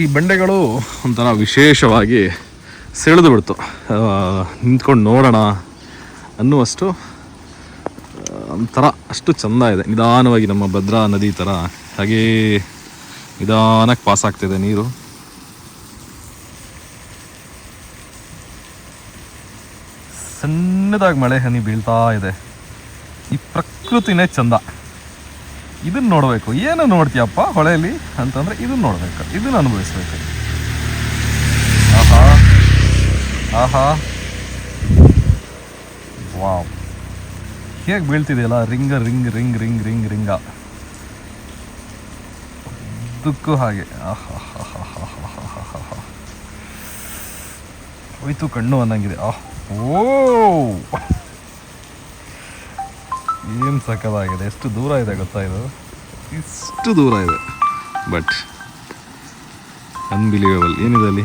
ಈ ಬಂಡೆಗಳು ಒಂಥರ ವಿಶೇಷವಾಗಿ ಸೆಳೆದು ಬಿಡ್ತು. ನಿಂತ್ಕೊಂಡು ನೋಡೋಣ ಅನ್ನುವಷ್ಟು ಒಂಥರ ಅಷ್ಟು ಚೆಂದ ಇದೆ. ನಿಧಾನವಾಗಿ ನಮ್ಮ ಭದ್ರಾ ನದಿ ಥರ ಹಾಗೇ ನಿಧಾನಕ್ಕೆ ಪಾಸ್ ಆಗ್ತಿದೆ ನೀರು. ಸಣ್ಣದಾಗಿ ಮಳೆ ಹನಿ ಬೀಳ್ತಾ ಇದೆ. ಈ ಪ್ರಕೃತಿನೇ ಚಂದ. ಇದನ್ನ ನೋಡಬೇಕು. ಏನು ನೋಡ್ತೀಯಪ್ಪ ಹೊಳೆಯಲ್ಲಿ? ಅಂತಂದರೆ ಇದನ್ನು ನೋಡಬೇಕು. ಇದನ್ನು ಅನುಭವಿಸ್ಬೇಕು. ಆಹಾ. ಆಹಾ. ವಾವ್. ಹೇಗೆ ಬೀಳ್ತಿದೆಯಲ್ಲ? Ring, ring ring ring ring, ring. ದುಕ್ಕು ಹಾಗೆ. ಆಹಾಹಾಹಾಹಾಹಾಹಾಹಾ. ಹೋಯ್ತು ಕಣ್ಣು ಅನ್ನಂಗಿದೆ. ಆಹ್, ಓ. ಏನು ಸಕ್ಕದಾಗಿದೆ ಎಷ್ಟು ದೂರ ಇದೆ ಗೊತ್ತಾ ಇದು? ಇಷ್ಟು ದೂರ ಇದೆ. ಬಟ್ ಅನ್ಬಿಲೀವೇಬಲ್ ಏನಿದೆ ಅಲ್ಲಿ?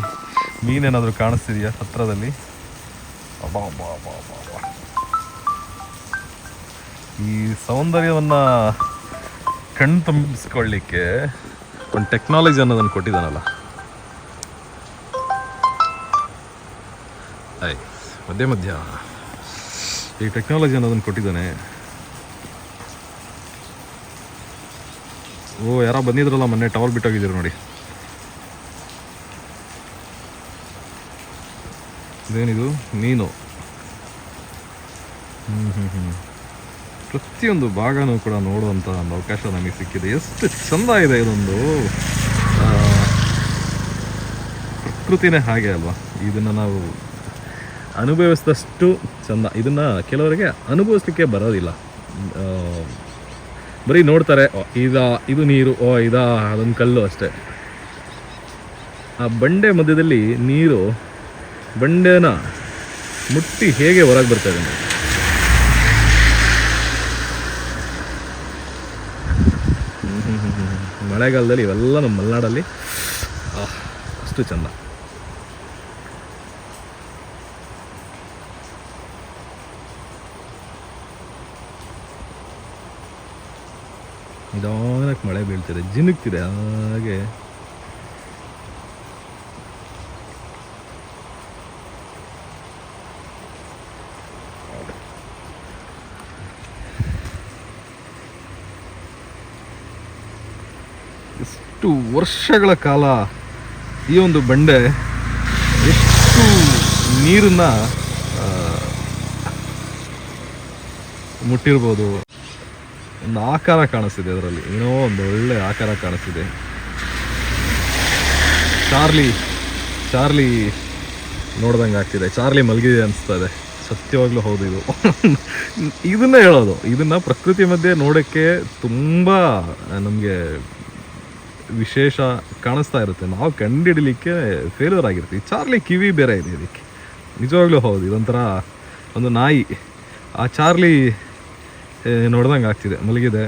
ಮೀನೇನಾದರೂ ಕಾಣಿಸ್ತಿದೆಯಾ ಹತ್ರದಲ್ಲಿ? ಅಬ್ಬಾ ಅಬ್ಬಾ ಅಬ್ಬಾ ಅಬ್ಬಾ ಅಬ್ಬಾ. ಈ ಸೌಂದರ್ಯವನ್ನು ಕಣ್ ತುಂಬಿಸ್ಕೊಳ್ಳಿಕ್ಕೆ ಒಂದು ಟೆಕ್ನಾಲಜಿ ಅನ್ನೋದನ್ನು ಕೊಟ್ಟಿದ್ದಾನಲ್ಲ. ಆಯ್ ಮಧ್ಯ ಮಧ್ಯ. ಈ ಟೆಕ್ನಾಲಜಿ ಅನ್ನೋದನ್ನು ಕೊಟ್ಟಿದ್ದಾನೆ. ಓ, ಯಾರೋ ಬಂದಿದ್ರಲ್ಲ ಮೊನ್ನೆ ಟವಲ್ ಬಿಟ್ಟೋಗಿದ್ದೀರಿ ನೋಡಿ. ಇದೇನಿದು? ಮೀನು. ಹ್ಮ್ ಹ್ಮ್ ಹ್ಮ್. ಪ್ರತಿಯೊಂದು ಭಾಗನೂ ಕೂಡ ನೋಡುವಂಥ ಒಂದು ಅವಕಾಶ ನಮಗೆ ಸಿಕ್ಕಿದೆ. ಎಷ್ಟು ಚಂದ ಇದೆ ಇದೊಂದು. ಪ್ರಕೃತಿನೇ ಹಾಗೆ ಅಲ್ವಾ? ಇದನ್ನು ನಾವು ಅನುಭವಿಸಿದಷ್ಟು ಚಂದ. ಇದನ್ನು ಕೆಲವರಿಗೆ ಅನುಭವಿಸ್ಲಿಕ್ಕೆ ಬರೋದಿಲ್ಲ. ಬರೀ ನೋಡ್ತಾರೆ ಇದಾ, ಇದು ನೀರು, ಓ, ಇದಾ, ಅದೊಂದು ಕಲ್ಲು ಅಷ್ಟೇ. ಆ ಬಂಡೆ ಮಧ್ಯದಲ್ಲಿ ನೀರು, ಬಂಡೆನ ಮುಟ್ಟಿ ಹೇಗೆ ಹೊರಗೆ ಬರ್ತಾ ಇದೆ. ಮಳೆಗಾಲದಲ್ಲಿ ಇವೆಲ್ಲ ನಮ್ಮ ಮಲೆನಾಡಲ್ಲಿ ಅಷ್ಟು ಚಂದ. ನಿಧಾನಕ್ಕೆ ಮಳೆ ಬೀಳ್ತಿದೆ ಜಿನುಗ್ತಿದೆ ಹಾಗೆ. ಎಷ್ಟು ವರ್ಷಗಳ ಕಾಲ ಈ ಒಂದು ಬಂಡೆ ಎಷ್ಟು ನೀರನ್ನ ಮುಟ್ಟಿರ್ಬೋದು. ಒಂದು ಆಕಾರ ಕಾಣಿಸ್ತಿದೆ ಅದರಲ್ಲಿ. ಏನೋ ಒಂದು ಒಳ್ಳೆ ಆಕಾರ ಕಾಣಿಸ್ತಿದೆ. ಚಾರ್ಲಿ ಚಾರ್ಲಿ ನೋಡ್ದಂಗೆ ಆಗ್ತಿದೆ. ಚಾರ್ಲಿ ಮಲಗಿದೆ ಇದೆ ಸತ್ಯವಾಗ್ಲೂ ಹೌದು ಇದು. ಇದನ್ನ ಹೇಳೋದು. ಇದನ್ನ ಪ್ರಕೃತಿ ಮಧ್ಯೆ ನೋಡೋಕ್ಕೆ ತುಂಬ ನಮಗೆ ವಿಶೇಷ ಕಾಣಿಸ್ತಾ ಇರುತ್ತೆ. ನಾವು ಕಂಡುಹಿಡಲಿಕ್ಕೆ ಫೇಲ್ಯೂರ್ ಆಗಿರ್ತೀವಿ. ಚಾರ್ಲಿ ಕಿವಿ ಬೇರೆ ಇದೆ ಇದಕ್ಕೆ. ನಿಜವಾಗ್ಲೂ ಹೌದು. ಇದೊಂಥರ ಒಂದು ನಾಯಿ. ಆ ಚಾರ್ಲಿ ನೋಡ್ದಂಗೆ ಆಗ್ತಿದೆ. ಮಲಗಿದೆ.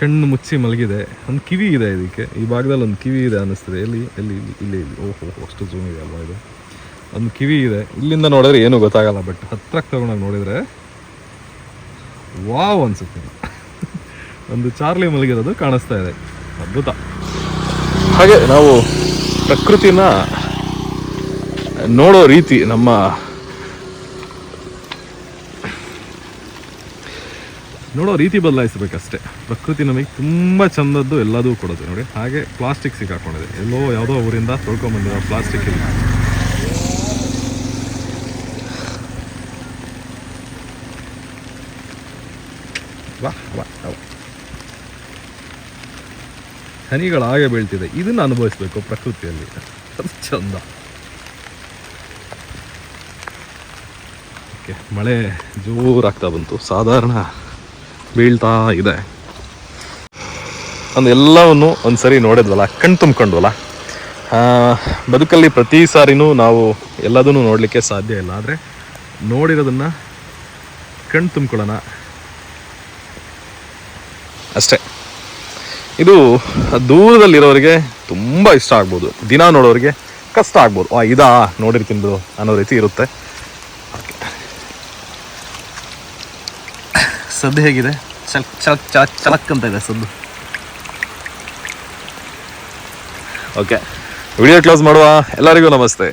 ಕಣ್ಣು ಮುಚ್ಚಿ ಮಲಗಿದೆ. ಒಂದು ಕಿವಿ ಇದೆ ಇದಕ್ಕೆ. ಈ ಭಾಗದಲ್ಲಿ ಒಂದು ಕಿವಿ ಇದೆ ಅನ್ನಿಸ್ತದೆ. ಎಲ್ಲಿ ಎಲ್ಲಿ, ಇಲ್ಲಿ ಇಲ್ಲಿ ಇಲ್ಲಿ. ಓಹೋ ಅಷ್ಟು ಜೂಮ್ ಇದೆ ಅಲ್ವಾ ಇದು? ಒಂದು ಕಿವಿ ಇದೆ. ಇಲ್ಲಿಂದ ನೋಡಿದ್ರೆ ಏನೂ ಗೊತ್ತಾಗಲ್ಲ ಬಟ್ ಹತ್ರಕ್ಕೆ ತಗೊಂಡಾಗ ನೋಡಿದರೆ ವಾವ್ ಅನಿಸುತ್ತೆ. ಒಂದು ಚಾರ್ಲಿ ಮಲಗಿರೋದು ಕಾಣಿಸ್ತಾ ಇದೆ. ಅದ್ಭುತ. ಹಾಗೆ ನಾವು ಪ್ರಕೃತಿನ ನೋಡೋ ರೀತಿ ನಮ್ಮ ನೋಡೋ ರೀತಿ ಬದಲಾಯಿಸಬೇಕಷ್ಟೇ. ಪ್ರಕೃತಿ ನಮಗೆ ತುಂಬ ಚಂದದ್ದು ಎಲ್ಲದೂ ಕೊಡುತ್ತೆ ನೋಡಿ. ಹಾಗೆ ಪ್ಲಾಸ್ಟಿಕ್ ಸಿಕ್ಕಾಕೊಂಡಿದೆ ಎಲ್ಲೋ ಯಾವುದೋ ಊರಿಂದ ತೊಳ್ಕೊಂಬಂದಿರೋ ಪ್ಲಾಸ್ಟಿಕ್ ಇಲ್ಲ. ವಾ. ಹನಿಗಳು ಹಾಗೆ ಬೀಳ್ತಿದೆ. ಇದನ್ನ ಅನುಭವಿಸ್ಬೇಕು ಪ್ರಕೃತಿಯಲ್ಲಿ. ಅದು ಚಂದ. ಮಳೆ ಜೋರಾಗ್ತಾ ಬಂತು. ಸಾಧಾರಣ ಬೀಳ್ತಾ ಇದೆ. ಒಂದು ಎಲ್ಲವನ್ನು ಒಂದ್ಸರಿ ನೋಡಿದ್ವಲ್ಲ, ಕಣ್ ತುಂಬ್ಕೊಂಡ್ವಲ್ಲ? ಬದುಕಲ್ಲಿ ಪ್ರತಿ ಸಾರಿನೂ ನಾವು ಎಲ್ಲದನ್ನು ನೋಡಲಿಕ್ಕೆ ಸಾಧ್ಯ ಇಲ್ಲ. ಆದರೆ ನೋಡಿರೋದನ್ನು ಕಣ್ ತುಂಬ್ಕೊಳ್ಳೋಣ. ಅಷ್ಟೇ. ಇದು ದೂರದಲ್ಲಿರೋರಿಗೆ ತುಂಬ ಇಷ್ಟ ಆಗ್ಬೋದು. ದಿನ ನೋಡೋರಿಗೆ ಕಷ್ಟ ಆಗ್ಬೋದು. ಆ, ಇದಾ ನೋಡಿರ್ತೀನಿ ಅನ್ನೋ ರೀತಿ ಇರುತ್ತೆ. ಸದ್ದು ಹೇಗಿದೆ? ಚಲಕ್ ಚಲಕ್ ಚಲಕ್ ಚಲಕ್ ಅಂತ ಇದೆ ಸದ್ದು. ಓಕೆ ವಿಡಿಯೋ ಕ್ಲೋಸ್ ಮಾಡುವ. ಎಲ್ಲರಿಗೂ ನಮಸ್ತೆ.